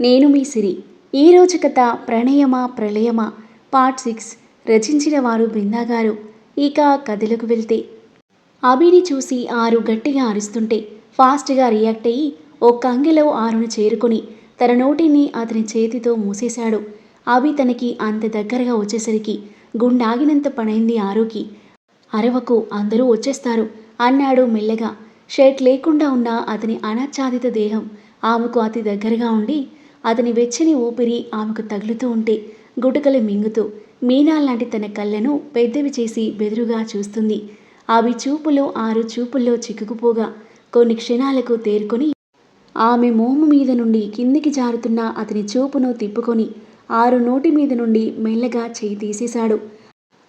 నేను మీ సిరి. ఈరోజు కథ ప్రణయమా ప్రళయమా? Part six. రచించిన వారు బృందాగారు ఇక కథలకు వెళ్తే. అభిని చూసి ఆరు గట్టిగా అరుస్తుంటే ఫాస్ట్గా రియాక్ట్ అయ్యి ఓ అంగిలో ఆరును చేరుకొని తన నోటిని అతని చేతితో మూసేశాడు. అభి తనకి అంత దగ్గరగా వచ్చేసరికి గుండాగినంత పనైంది ఆరుకి. అరవకు అందరూ వచ్చేస్తారు అన్నాడు మెల్లగా. షర్ట్ లేకుండా ఉన్న అతని అనాచ్ఛాదిత దేహం ఆమెకు అతి దగ్గరగా ఉండి అతని వెచ్చని ఊపిరి ఆమెకు తగులుతూ ఉంటే గుటకలు మింగుతూ మీనా లాంటి తన కళ్ళను పెద్దవి చేసి బెదురుగా చూస్తుంది. అవి చూపులో ఆరు చూపుల్లో చిక్కుకుపోగా కొన్ని క్షణాలకు తేరుకొని ఆమె మోము మీద నుండి కిందికి జారుతున్న అతని చూపును తిప్పుకొని ఆరు నోటి మీద నుండి మెల్లగా చేయి తీసేశాడు.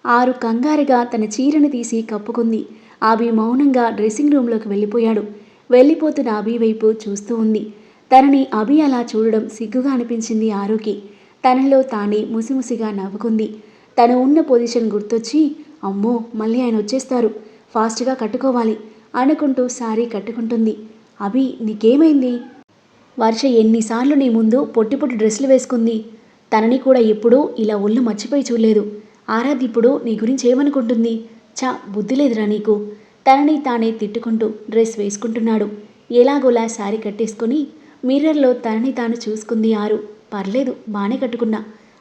ఆరు కంగారుగా తన చీరను తీసి కప్పుకుంది. ఆవి మౌనంగా డ్రెస్సింగ్ రూమ్లోకి వెళ్ళిపోయాడు. వెళ్ళిపోతున్న అభి వైపు చూస్తూ ఉంది. తనని అభి అలా చూడడం సిగ్గుగా అనిపించింది ఆరుకి. తనలో తానే ముసిముసిగా నవ్వుకుంది. తను ఉన్న పొజిషన్ గుర్తొచ్చి అమ్మో మళ్ళీ ఆయన వచ్చేస్తారు. ఫాస్ట్గా కట్టుకోవాలి అనుకుంటూ సారీ కట్టుకుంటుంది. అభి నీకేమైంది? వర్ష ఎన్నిసార్లు నీ ముందు పొట్టి పొట్టి డ్రెస్సులు వేసుకుంది. తనని కూడా ఎప్పుడూ ఇలా ఒళ్ళు మర్చిపోయి చూడలేదు. ఆరాధ్ ఇప్పుడు నీ గురించి ఏమనుకుంటుంది? చా బుద్ధి లేదురా నీకు. తనని తానే తిట్టుకుంటూ డ్రెస్ వేసుకుంటున్నాడు. ఎలాగోలా శారీ కట్టేసుకొని మిర్రర్లో తనని తాను చూసుకుంది ఆరు. పర్లేదు బాగానే కట్టుకున్నా.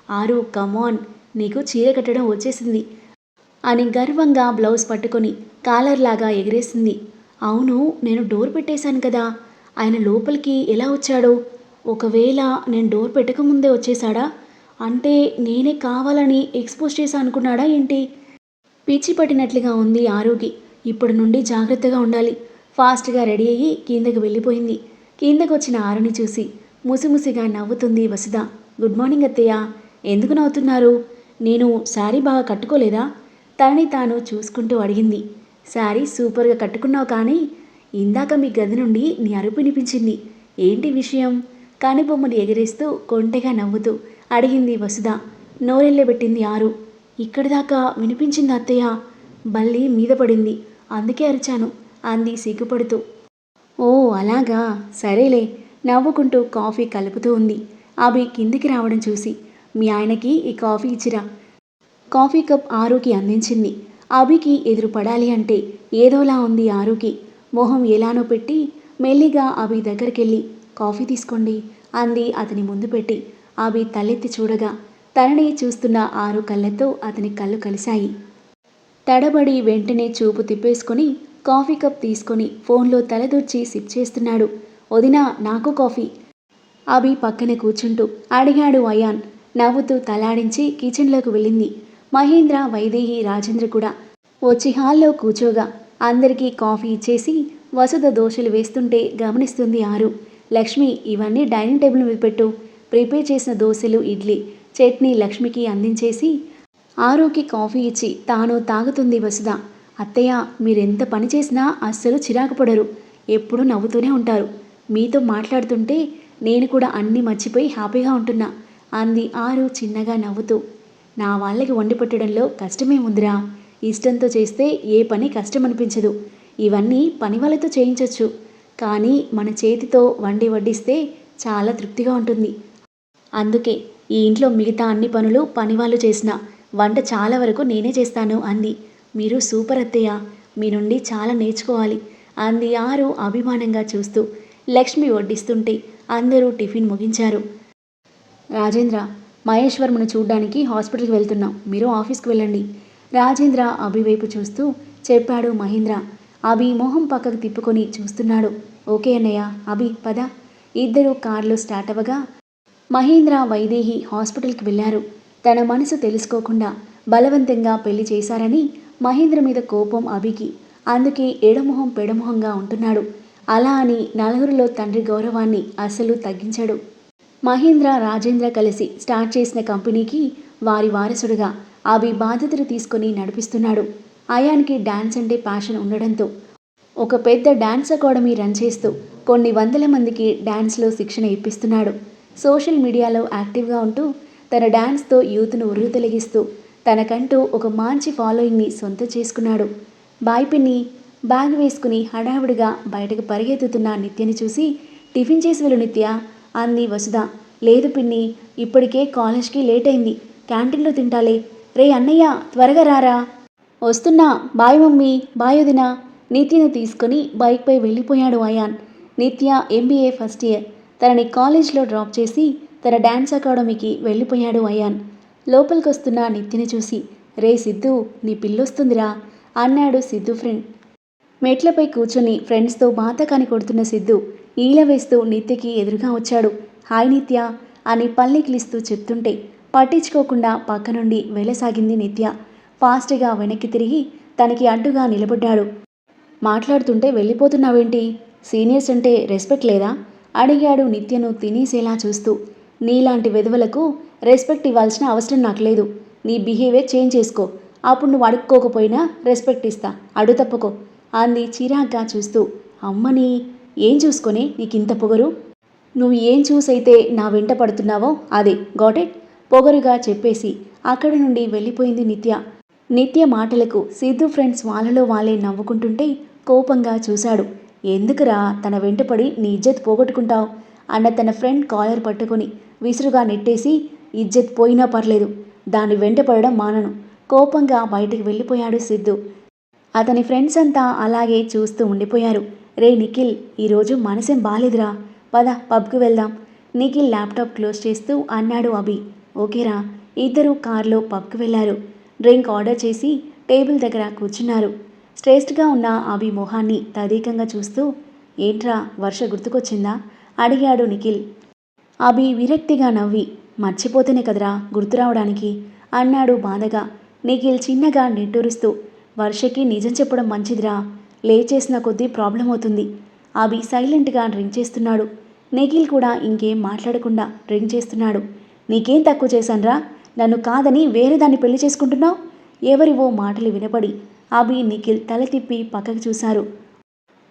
ఆరు కమాన్ నీకు చీర కట్టడం వచ్చేసింది. అని గర్వంగా బ్లౌజ్ పట్టుకొని కాలర్ లాగా ఎగిరేసింది. అవును నేను డోర్ పెట్టేశాను కదా. ఆయన లోపలికి ఎలా వచ్చాడు? ఒకవేళ నేను డోర్ పెట్టకముందే వచ్చేసాడా అంటే నేనే కావాలని ఎక్స్పోజ్ చేశానుకున్నాడా ఏంటి? పిచ్చి పట్టినట్లుగా ఉంది ఆరోగి ఇప్పటి నుండి జాగ్రత్తగా ఉండాలి. ఫాస్ట్గా రెడీ అయ్యి కిందకి వెళ్ళిపోయింది. కిందకు వచ్చిన ఆరుని చూసి ముసిముసిగా నవ్వుతుంది వసుధ. గుడ్ మార్నింగ్ అత్తయ్య. ఎందుకు నవ్వుతున్నారు? నేను శారీ బాగా కట్టుకోలేదా? తనని తాను చూసుకుంటూ అడిగింది. శారీ సూపర్గా కట్టుకున్నావు కానీ ఇందాక మీ గది నుండి నీ అరుపు వినిపించింది. ఏంటి విషయం? కానిబొమ్మను ఎగిరేస్తూ కొంటెగా నవ్వుతూ అడిగింది వసుధ. నోరెళ్ళబెట్టింది ఆరు. ఇక్కడి దాకా వినిపించింది అత్తయ్య. బల్లి మీద పడింది. అందుకే అరిచాను అంది సిగ్గుపడుతూ. ఓ అలాగా? సరేలే. నవ్వుకుంటూ కాఫీ కలుపుతూ ఉంది. అవి కిందికి రావడం చూసి మీ ఆయనకి ఈ కాఫీ ఇచ్చిరా. కాఫీ కప్ ఆరుకి అందించింది. అభికి ఎదురు పడాలి అంటే ఏదోలా ఉంది ఆరుకి. మొహం ఎలానో పెట్టి మెల్లిగా అభి దగ్గరికెళ్ళి కాఫీ తీసుకోండి అంది అతని ముందు పెట్టి. అభి తలెత్తి చూడగా తనని చూస్తున్న ఆరు కళ్ళతో అతని కళ్ళు కలిశాయి. తడబడి వెంటనే చూపు తిప్పేసుకొని కాఫీ కప్ తీసుకొని ఫోన్లో తలదూర్చి సిప్ చేస్తున్నాడు. వదినా నాకు కాఫీ. అభి పక్కన కూర్చుంటూ అడిగాడు అయాన్. నవ్వుతూ తలాడించి కిచెన్లోకి వెళ్ళింది. మహేంద్ర వైదేహి రాజేంద్ర కూడా వచ్చి హాల్లో కూర్చోగా అందరికీ కాఫీ ఇచ్చేసి వసుధ దోశలు వేస్తుంటే గమనిస్తుంది ఆరు. లక్ష్మి ఇవన్నీ డైనింగ్ టేబుల్ మీద పెట్టు. ప్రిపేర్ చేసిన దోశలు ఇడ్లీ చట్నీ లక్ష్మికి అందించేసి ఆరుకి కాఫీ ఇచ్చి తాను తాగుతుంది వసుధ. అత్తయ్య మీరెంత పని చేసినా అస్సలు చిరాకు పడరు. ఎప్పుడూ నవ్వుతూనే ఉంటారు. మీతో మాట్లాడుతుంటే నేను కూడా అన్నీ మర్చిపోయి హ్యాపీగా ఉంటున్నా అంది ఆరు చిన్నగా నవ్వుతూ. నా వాళ్ళకి వండి పెట్టడంలో కష్టమేముందిరా? ఇష్టంతో చేస్తే ఏ పని కష్టం అనిపించదు ఇవన్నీ పని వాళ్ళతో చేయించవచ్చు కానీ మన చేతితో వండి వడ్డిస్తే చాలా తృప్తిగా ఉంటుంది. అందుకే ఈ ఇంట్లో మిగతా అన్ని పనులు పనివాళ్ళు చేసిన వంట చాలా వరకు నేనే చేస్తాను అంది. మీరు సూపర్ అత్తయ్య. మీ నుండి చాలా నేర్చుకోవాలి. అంది ఆరు అభిమానంగా చూస్తూ. లక్ష్మి వడ్డిస్తుంటే అందరూ టిఫిన్ ముగించారు. రాజేంద్ర మహేశ్వర్మను చూడ్డానికి హాస్పిటల్కి వెళ్తున్నాం. మీరు ఆఫీస్కి వెళ్ళండి. రాజేంద్ర అభివైపు చూస్తూ చెప్పాడు మహేంద్ర. అభి మొహం పక్కకు తిప్పుకొని చూస్తున్నాడు. ఓకే అన్నయ్య అభి పద. ఇద్దరు కార్లో స్టార్ట్ అవ్వగా మహేంద్ర వైదేహి హాస్పిటల్కి వెళ్ళారు. తన మనసు తెలుసుకోకుండా బలవంతంగా పెళ్ళి చేశారని మహేంద్ర మీద కోపం అభికి అందుకే ఎడమొహం పెడమొహంగా ఉంటున్నాడు. అలా అని నలుగురిలో తండ్రి గౌరవాన్ని అసలు తగ్గించాడు. మహేంద్ర రాజేంద్ర కలిసి స్టార్ట్ చేసిన కంపెనీకి వారి వారసుడుగా అభి బాధ్యతలు తీసుకొని నడిపిస్తున్నాడు. అయాన్కి డ్యాన్స్ అంటే ప్యాషన్ ఉండడంతో ఒక పెద్ద డాన్స్ అకాడమీ రన్ చేస్తూ కొన్ని వందల మందికి డ్యాన్స్లో శిక్షణ ఇప్పిస్తున్నాడు. సోషల్ మీడియాలో యాక్టివ్గా ఉంటూ తన డ్యాన్స్తో యూత్ను ఉర్రుతొలగిస్తూ తనకంటూ ఒక మంచి ఫాలోయింగ్ని సొంతం చేసుకున్నాడు. బాయ్ పిన్ని బ్యాగ్ వేసుకుని హడావుడిగా బయటకు పరిగెత్తుతున్న నిత్యని చూసి టిఫిన్ చేసి వెళ్ళు నిత్య అంది వసుధ. లేదు పిన్ని ఇప్పటికే కాలేజ్కి లేట్ అయింది క్యాంటీన్లో తింటాలే. రే అన్నయ్య త్వరగా రారా. వస్తున్నా బాయ్ మమ్మీ బాయ్ వదిన. నిత్యను తీసుకొని బైక్పై వెళ్ళిపోయాడు అయాన్. నిత్య ఎంబీఏ ఫస్ట్ ఇయర్. తనని కాలేజ్లో డ్రాప్ చేసి తన డ్యాన్స్ అకాడమీకి వెళ్ళిపోయాడు అయాన్. లోపలికి వస్తున్న నిత్యని చూసి రే సిద్ధు నీ పిల్లొస్తుందిరా అన్నాడు సిద్ధు ఫ్రెండ్. మెట్లపై కూర్చొని ఫ్రెండ్స్తో బాతకాని కొడుతున్న సిద్ధు ఈల వేస్తూ నిత్యకి ఎదురుగా వచ్చాడు. హాయ్ నిత్య అని పల్లికిలిస్తూ చెప్తుంటే పట్టించుకోకుండా పక్క నుండి వెళ్ళసాగింది నిత్య. ఫాస్ట్గా వెనక్కి తిరిగి తనకి అడ్డుగా నిలబడ్డాడు. మాట్లాడుతుంటే వెళ్ళిపోతున్నావేంటి? సీనియర్స్ అంటే రెస్పెక్ట్ లేదా? అడిగాడు నిత్యను తినేసేలా చూస్తూ. నీలాంటి వెధవలకు రెస్పెక్ట్ ఇవ్వాల్సిన అవసరం నాకు లేదు. నీ బిహేవియర్ చేంజ్ చేసుకో. అప్పుడు నువ్వు అడుక్కోకపోయినా రెస్పెక్ట్ ఇస్తా. అడు తప్పుకో. అంది చిరాగ్గా చూస్తూ. అమ్మని ఏం చూసుకొని? ఇంత పొగరు? నువ్వు ఏం చూసైతే నా వెంట పడుతున్నావో అదే. Got it? పొగరుగా చెప్పేసి అక్కడ నుండి వెళ్ళిపోయింది నిత్య. నిత్య మాటలకు సిద్ధు ఫ్రెండ్స్ వాళ్ళలో వాళ్ళే నవ్వుకుంటుంటే కోపంగా చూశాడు. ఎందుకురా తన వెంటపడి నీ ఇజ్జత్ పోగొట్టుకుంటావు? అన్న తన ఫ్రెండ్ కాలర్ పట్టుకొని విసురుగా నెట్టేసి ఇజ్జత్ పోయినా పర్లేదు. దాన్ని వెంటపడడం మానను. కోపంగా బయటికి వెళ్ళిపోయాడు సిద్ధు. అతని ఫ్రెండ్స్ అంతా అలాగే చూస్తూ ఉండిపోయారు. రే నిఖిల్ ఈరోజు మనసేం బాలేదురా. పద పబ్కి వెళ్దాం. నిఖిల్ ల్యాప్టాప్ క్లోజ్ చేస్తూ అన్నాడు అభి. ఓకేరా. ఇద్దరు కార్లో పబ్కి వెళ్ళారు డ్రింక్ ఆర్డర్ చేసి టేబుల్ దగ్గర కూర్చున్నారు. స్ట్రెస్డ్గా ఉన్న అభి మొహాన్ని తదేకంగా చూస్తూ ఏంట్రా వర్ష గుర్తుకొచ్చిందా? అడిగాడు నిఖిల్. అభి విరక్తిగా నవ్వి మర్చిపోతేనే కదరా గుర్తురావడానికి? అన్నాడు బాధగా. నిఖిల్ చిన్నగా నిట్టూరుస్తూ వర్షకి నిజం చెప్పడం మంచిదిరా లేచేసిన కొద్దీ ప్రాబ్లం అవుతుంది. అభి సైలెంట్గా డ్రింక్ చేస్తున్నాడు. నిఖిల్ కూడా ఇంకేం మాట్లాడకుండా డ్రింక్ చేస్తున్నాడు. నీకేం తక్కువ చేశాన్రా? నన్ను కాదని వేరే దాన్ని పెళ్ళి చేసుకుంటున్నావు? ఎవరివో మాటలు వినపడి అభి నిఖిల్ తల తిప్పి పక్కకు చూశారు.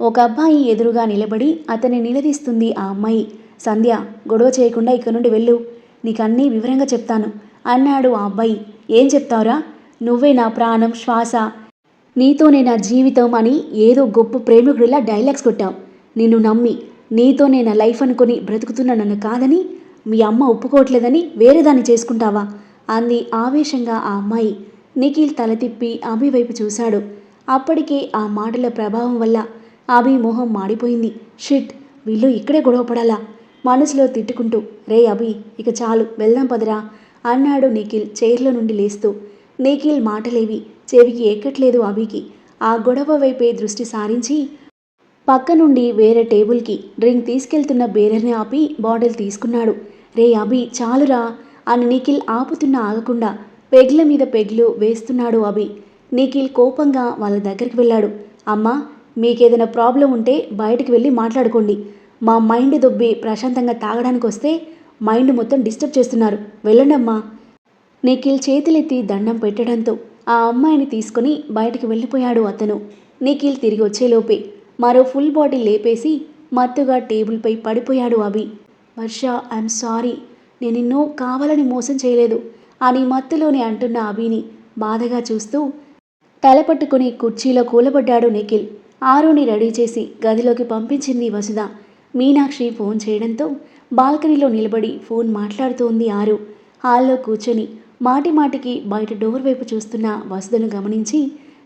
ఒక అబ్బాయి ఎదురుగా నిలబడి అతన్ని నిలదీస్తుంది ఆ అమ్మాయి. సంధ్య గొడవ చేయకుండా ఇక్కడి నుండి వెళ్ళు. నీకన్నీ వివరంగా చెప్తాను. అన్నాడు ఆ అబ్బాయి. ఏం చెప్తావురా? నువ్వే నా ప్రాణం శ్వాస. నీతోనే నా జీవితం అని ఏదో గొప్ప ప్రేమికుడిలా డైలాగ్స్ కొట్టావు. నిన్ను నమ్మి నీతోనే నా లైఫ్ అనుకొని బ్రతుకుతున్న నన్ను కాదని మీ అమ్మ ఒప్పుకోవట్లేదని వేరే దాన్ని చేసుకుంటావా? అంది ఆవేశంగా ఆ అమ్మాయి. నిఖిల్ తల తిప్పి అభి వైపు చూశాడు. అప్పటికే ఆ మాటల ప్రభావం వల్ల అభి మొహం మాడిపోయింది. షిట్ వీళ్ళు ఇక్కడే గొడవపడాలా మనసులో తిట్టుకుంటూ రే అభి ఇక చాలు వెళ్దాం పదరా అన్నాడు నిఖిల్ చైర్లో నుండి లేస్తూ. నిఖిల్ మాటలేవి చెవికి ఎక్కట్లేదు అభికి. ఆ గొడవ వైపే దృష్టి సారించి పక్క నుండి వేరే టేబుల్కి డ్రింక్ తీసుకెళ్తున్న బేరర్ని ఆపి బాటిల్ తీసుకున్నాడు. రే అభి చాలురా అని నిఖిల్ ఆపుతున్న ఆగకుండా పెగ్ల మీద పెగ్లు వేస్తున్నాడు అభి. నిఖిల్ కోపంగా వాళ్ళ దగ్గరికి వెళ్ళాడు. అమ్మా మీకేదైనా ప్రాబ్లం ఉంటే బయటికి వెళ్ళి మాట్లాడుకోండి. మా మైండ్ దొబ్బి ప్రశాంతంగా తాగడానికి వస్తే మైండ్ మొత్తం డిస్టర్బ్ చేస్తున్నారు. వెళ్ళండమ్మా నిఖిల్ చేతులెత్తి దండం పెట్టడంతో ఆ అమ్మాయిని తీసుకుని బయటికి వెళ్ళిపోయాడు అతను. నిఖిల్ తిరిగి వచ్చేలోపే మరో ఫుల్ బాటిల్ లేపేసి మత్తుగా టేబుల్పై పడిపోయాడు అభి. వర్ష ఐఎమ్ సారీ. నేను నిన్ను కావాలని మోసం చేయలేదు అని మత్తులోనే అంటున్న అభిని బాధగా చూస్తూ తలపట్టుకుని కుర్చీలో కూలబడ్డాడు నిఖిల్. ఆరుని రెడీ చేసి గదిలోకి పంపించింది వసుధ. మీనాక్షి ఫోన్ చేయడంతో బాల్కనీలో నిలబడి ఫోన్ మాట్లాడుతోంది ఆరు. హాల్లో కూర్చొని మాటి మాటికి బయట డోర్ వైపు చూస్తున్న వసుదను గమనించి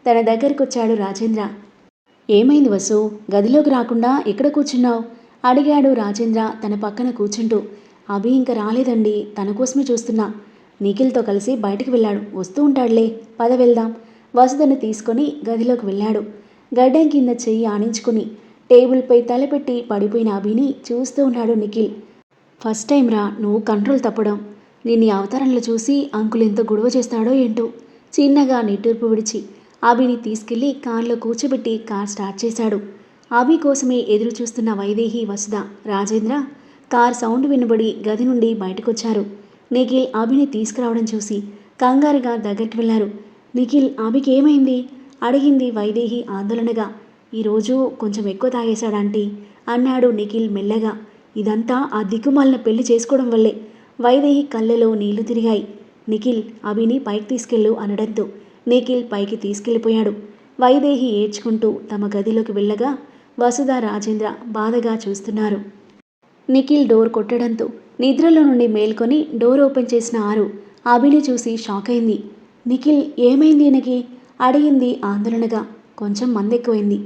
తన దగ్గరకొచ్చాడు రాజేంద్ర. ఏమైంది వసు? గదిలోకి రాకుండా ఎక్కడ కూర్చున్నావు? అడిగాడు రాజేంద్ర తన పక్కన కూర్చుంటూ. అభి ఇంకా రాలేదండి తన కోసమే చూస్తున్నా. నిఖిల్తో కలిసి బయటికి వెళ్ళాడు. వస్తూ ఉంటాడులే పద వెళ్దాం. వసుదను తీసుకొని గదిలోకి వెళ్ళాడు. గడ్డం కింద చెయ్యి ఆనించుకుని టేబుల్పై తలపెట్టి పడిపోయిన అభిని చూస్తూ ఉన్నాడు నిఖిల్. ఫస్ట్ టైం రా నువ్వు కంట్రోల్ తప్పడం. నిన్ను అవతారంలో చూసి అంకుల్ ఎంత గొడవ చేస్తాడో ఏంటో. చిన్నగా నిట్టూర్పు విడిచి అభిని తీసుకెళ్ళి కారులో కూర్చోబెట్టి కార్ స్టార్ట్ చేశాడు. అభి కోసమే ఎదురు చూస్తున్న వైదేహి వసుధ రాజేంద్ర కార్ సౌండ్ వినబడి గది నుండి బయటకొచ్చారు. నిఖిల్ అభిని తీసుకురావడం చూసి కంగారుగా దగ్గరికి వెళ్ళారు. నిఖిల్ అభికి ఏమైంది? అడిగింది వైదేహి ఆందోళనగా. ఈరోజు కొంచెం ఎక్కువ తాగేశాడంటీ అన్నాడు నిఖిల్ మెల్లగా. ఇదంతా ఆ దిక్కుమాలిన పెళ్ళి చేసుకోవడం వల్లే. వైదేహి కళ్ళలో నీళ్ళు తిరిగాయి. నిఖిల్ అభిని పైకి తీసుకెళ్ళు అనడంతో నిఖిల్ పైకి తీసుకెళ్ళిపోయాడు. వైదేహి ఏడ్చుకుంటూ తమ గదిలోకి వెళ్ళగా వసుధ రాజేంద్ర బాధగా చూస్తున్నారు. నిఖిల్ డోర్ కొట్టడంతో నిద్రలో నుండి మేల్కొని డోర్ ఓపెన్ చేసిన ఆరు అభిని చూసి షాక్ అయింది. నిఖిల్ ఏమైంది ఈయనకి? అడిగింది ఆందోళనగా. కొంచెం మందెక్కువైంది.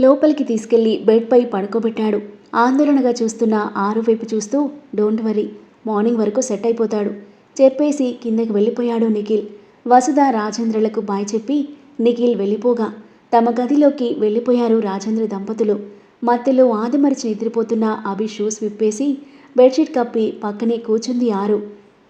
లోపలికి తీసుకెళ్ళి బెడ్పై పడుకోబెట్టాడు. ఆందోళనగా చూస్తున్న ఆరు వైపు చూస్తూ డోంట్ వరీ మార్నింగ్ వరకు సెట్ అయిపోతాడు చెప్పేసి కిందకి వెళ్ళిపోయాడు నిఖిల్. వసుధ రాజేంద్రలకు బాయ్ చెప్పి నిఖిల్ వెళ్ళిపోగా తమ గదిలోకి వెళ్ళిపోయారు రాజేంద్ర దంపతులు. మధ్యలో ఆదిమరిచి నిద్రపోతున్న అభి షూస్ విప్పేసి బెడ్షీట్ కప్పి పక్కనే కూర్చుంది ఆరు.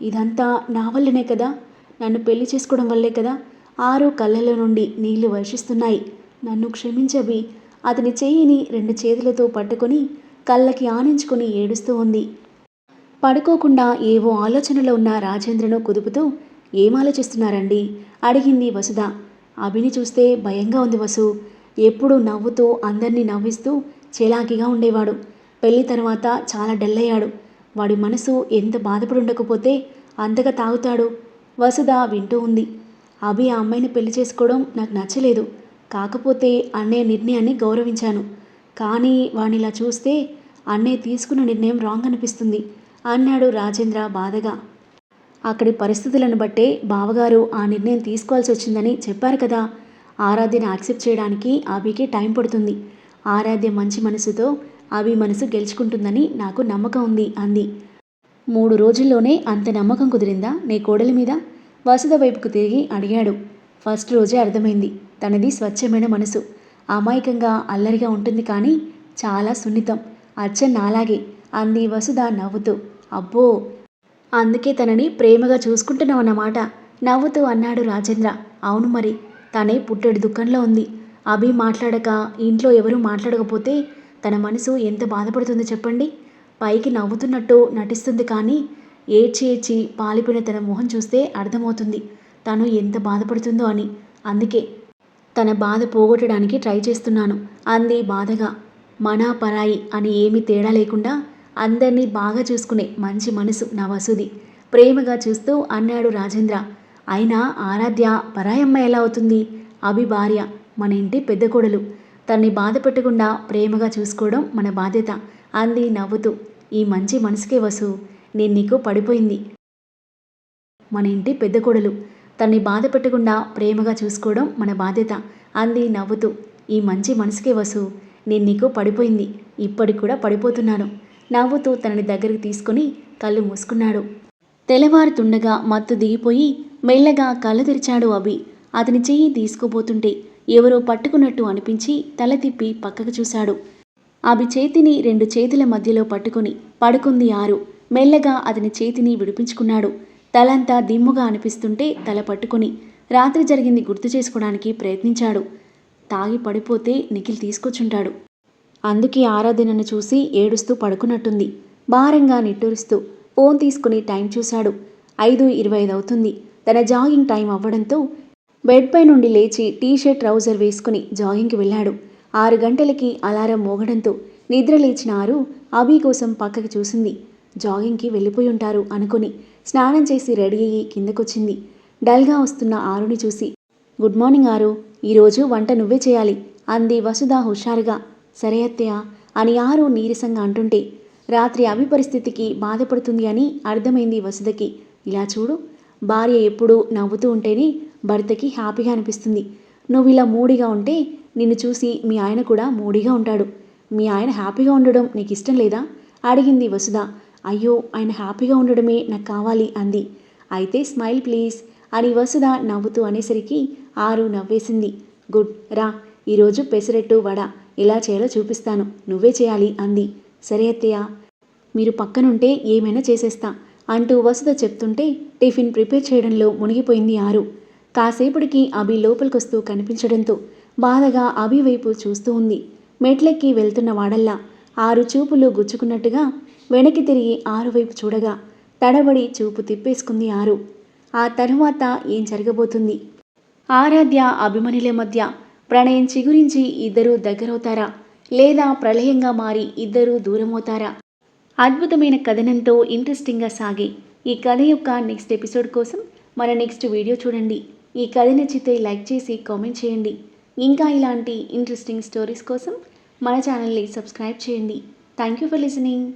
ఇదంతా నా వల్లనే కదా? నన్ను పెళ్ళి చేసుకోవడం వల్లే కదా ఆరు కళ్ళలో నుండి నీళ్ళు వర్షిస్తున్నాయి. నన్ను క్షమించవి అతని చెయ్యిని రెండు చేతులతో పట్టుకొని కళ్ళకి ఆనించుకుని ఏడుస్తూ ఉంది. పడుకోకుండా ఏవో ఆలోచనలో ఉన్న రాజేంద్రను కుదుపుతూ ఏం ఆలోచిస్తున్నారండి అడిగింది వసుధ. అభిని చూస్తే భయంగా ఉంది వసు. ఎప్పుడూ నవ్వుతూ అందరినీ నవ్విస్తూ చెలాకిగా ఉండేవాడు. పెళ్ళి తర్వాత చాలా డల్ అయ్యాడు వాడి మనసు ఎంత బాధపడి ఉండకపోతే అంతగా తాగుతాడు. వసుధ వింటూ ఉంది. అభి ఆ అమ్మాయిని పెళ్ళి చేసుకోవడం నాకు నచ్చలేదు. కాకపోతే అన్నయ్య నిర్ణయాన్ని గౌరవించాను. కానీ వాణిలా చూస్తే అన్నయ్య తీసుకున్న నిర్ణయం రాంగ్ అనిపిస్తుంది. అన్నాడు రాజేంద్ర బాధగా. అక్కడి పరిస్థితులను బట్టే బావగారు ఆ నిర్ణయం తీసుకోవాల్సి వచ్చిందని చెప్పారు కదా. ఆరాధ్యని యాక్సెప్ట్ చేయడానికి అభికి టైం పడుతుంది. ఆరాధ్య మంచి మనసుతో అభి మనసు గెలుచుకుంటుందని నాకు నమ్మకం ఉంది అంది. మూడు రోజుల్లోనే అంత నమ్మకం కుదిరిందా? నీ కోడలి మీద? వసుధ వైపుకు తిరిగి అడిగాడు. ఫస్ట్ రోజే అర్థమైంది. తనది స్వచ్ఛమైన మనసు. అమాయకంగా అల్లరిగా ఉంటుంది కానీ చాలా సున్నితం. అర్చన్ నాలాగే. అంది వసుధ నవ్వుతూ. అబ్బో! అందుకే తనని ప్రేమగా చూసుకుంటున్నావు అన్నమాట నవ్వుతూ అన్నాడు రాజేంద్ర. అవును మరి. తనే పుట్టెడు దుఃఖంలో ఉంది. అభి మాట్లాడక ఇంట్లో ఎవరూ మాట్లాడకపోతే తన మనసు ఎంత బాధపడుతుందో చెప్పండి? పైకి నవ్వుతున్నట్టు నటిస్తుంది కానీ ఏడ్చి ఏడ్చి పాలిపోయిన తన మొహం చూస్తే అర్థమవుతుంది. తను ఎంత బాధపడుతుందో అని. అందుకే తన బాధ పోగొట్టడానికి ట్రై చేస్తున్నాను. అంది బాధగా. మన పరాయి అని ఏమీ తేడా లేకుండా అందరినీ బాగా చూసుకునే మంచి మనసు నా వసుది. ప్రేమగా చూస్తూ అన్నాడు రాజేంద్ర. అయినా ఆరాధ్య పరాయమ్మ ఎలా అవుతుంది? అభి భార్య మన ఇంటి పెద్ద కోడలు. తన్ని బాధ పెట్టకుండా ప్రేమగా చూసుకోవడం మన బాధ్యత అంది నవ్వుతూ. ఈ మంచి మనసుకే వసు నేను నీకు పడిపోయింది. మన ఇంటి పెద్ద కోడలు. తన్ని బాధ పెట్టకుండా ప్రేమగా చూసుకోవడం మన బాధ్యత. అంది నవ్వుతూ. ఈ మంచి మనసుకే వసు. నేను నీకు పడిపోయింది. ఇప్పటికి కూడా పడిపోతున్నాను. నవ్వుతూ తనని దగ్గరికి తీసుకొని కళ్ళు మూసుకున్నాడు. తెల్లవారుతుండగా మత్తు దిగిపోయి మెల్లగా కళ్ళు తెరిచాడు అభి. అతని చెయ్యి తీసుకుపోతుంటే ఎవరో పట్టుకున్నట్టు అనిపించి తల తిప్పి పక్కకు చూశాడు. అభి చేతిని రెండు చేతుల మధ్యలో పట్టుకుని పడుకుంది ఆరు. మెల్లగా అతని చేతిని విడిపించుకున్నాడు. తలంతా దిమ్ముగా అనిపిస్తుంటే తల పట్టుకుని రాత్రి జరిగింది గుర్తు చేసుకోవడానికి ప్రయత్నించాడు. తాగి పడిపోతే నిఖిల్ తీసుకొచ్చుంటాడు. అందుకే ఆరాధనను చూసి ఏడుస్తూ పడుకున్నట్టుంది. భారంగా నిట్టూరుస్తూ ఫోన్ తీసుకుని టైం చూశాడు. ఐదు ఇరవై ఐదు అవుతుంది. తన జాగింగ్ టైం అవ్వడంతో బెడ్పై నుండి లేచి టీషర్ట్ ట్రౌజర్ వేసుకుని జాగింగ్కి వెళ్ళాడు. ఆరు గంటలకి అలారం మోగడంతో నిద్ర లేచిన ఆరు అభి కోసం పక్కకి చూసింది. జాగింగ్కి వెళ్ళిపోయి ఉంటారు అనుకుని స్నానం చేసి రెడీ అయ్యి కిందకొచ్చింది. డల్గా వస్తున్న ఆరుని చూసి గుడ్ మార్నింగ్ ఆరు ఈరోజు వంట నువ్వే చేయాలి అంది వసుధ హుషారుగా. సరే అత్తయ్య అని ఆరు నీరసంగా అంటుంటే రాత్రి అవి పరిస్థితికి బాధపడుతుంది అని అర్థమైంది వసుధకి. ఇలా చూడు భార్య ఎప్పుడూ నవ్వుతూ ఉంటేనే భర్తకి హ్యాపీగా అనిపిస్తుంది. నువ్వు ఇలా మూడిగా ఉంటే నిన్ను చూసి మీ ఆయన కూడా మూడిగా ఉంటాడు. మీ ఆయన హ్యాపీగా ఉండడం నీకు ఇష్టం లేదా? అడిగింది వసుధ. అయ్యో ఆయన హ్యాపీగా ఉండడమే నాకు కావాలి అంది. అయితే స్మైల్ ప్లీజ్ అని వసుధ నవ్వుతూ అనేసరికి ఆరు నవ్వేసింది. గుడ్ రా ఈరోజు పెసరెట్టు వడ ఎలా చేయాలో చూపిస్తాను. నువ్వే చేయాలి అంది. సరే అత్తయ్య మీరు పక్కనుంటే ఏమైనా చేసేస్తా అంటూ వసుధ చెప్తుంటే టిఫిన్ ప్రిపేర్ చేయడంలో మునిగిపోయింది ఆరు. కాసేపటికి అభి లోపలికొస్తూ కనిపించడంతో బాధగా అభి వైపు చూస్తూ ఉంది. మెట్లెక్కి వెళ్తున్న వాడల్లా ఆరు చూపులు గుచ్చుకున్నట్టుగా వెనక్కి తిరిగి ఆరు వైపు చూడగా తడబడి చూపు తిప్పేసుకుంది ఆరు. ఆ తరువాత ఏం జరగబోతుంది? ఆరాధ్య అభిమనుల మధ్య ప్రణయం చిగురించి ఇద్దరూ దగ్గరవుతారా? లేదా ప్రళయంగా మారి ఇద్దరూ దూరమవుతారా? అద్భుతమైన కథనంతో ఇంట్రెస్టింగ్గా సాగే ఈ కథ యొక్క నెక్స్ట్ ఎపిసోడ్ కోసం మన నెక్స్ట్ వీడియో చూడండి. ఈ కథ నచ్చితే లైక్ చేసి కామెంట్ చేయండి. ఇంకా ఇలాంటి ఇంట్రెస్టింగ్ స్టోరీస్ కోసం మన ఛానల్ని సబ్స్క్రైబ్ చేయండి. Thank you for listening.